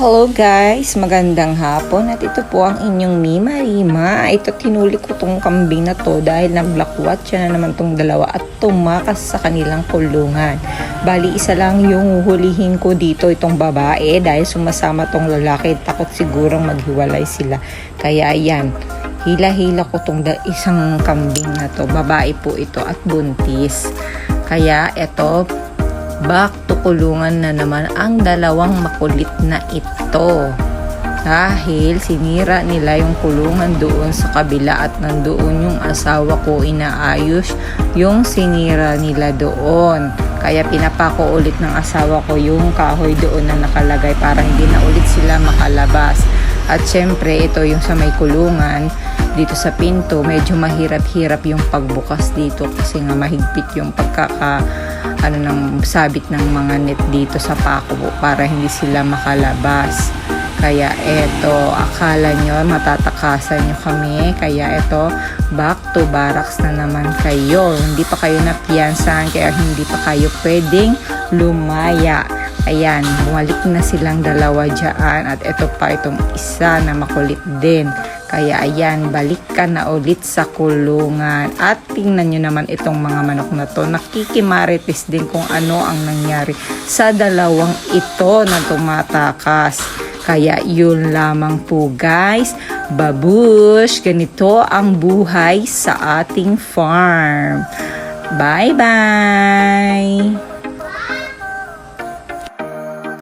Hello guys, magandang hapon at ito po ang inyong Mima Rima. Ito tinuli ko tong kambing na to dahil naglakwat siya na naman tong dalawa at tumakas sa kanilang kulungan. Bali isa lang yung hulihin ko dito itong babae dahil sumasama tong lalaki takot sigurong maghiwalay sila. Kaya ayan, hila-hila ko tong isang kambing na to. Babae po ito at buntis. Kaya ito, back to kulungan na naman ang dalawang makulit na ito. Dahil sinira nila yung kulungan doon sa kabila at nandoon yung asawa ko inaayos yung sinira nila doon. Kaya pinapako ulit ng asawa ko yung kahoy doon na nakalagay para hindi na ulit sila makalabas. At syempre ito yung sa may kulungan dito sa pinto medyo mahirap-hirap yung pagbukas dito kasi nga mahigpit yung pagkaka ano ng sabit ng mga net dito sa pako para hindi sila makalabas. Kaya eto, akala nyo matatakasan nyo kami. Kaya eto, back to barracks na naman kayo. Hindi pa kayo napiyansahan kaya hindi pa kayo pwedeng lumaya. Ayan, bumalik na silang dalawa dyan at ito pa itong isa na makulit din. Kaya ayan, balik ka na ulit sa kulungan. At tingnan nyo naman itong mga manok na to. Nakikimarites din kung ano ang nangyari sa dalawang ito na tumatakas. Kaya yun lamang po guys. Babush, ganito ang buhay sa ating farm. Bye-bye!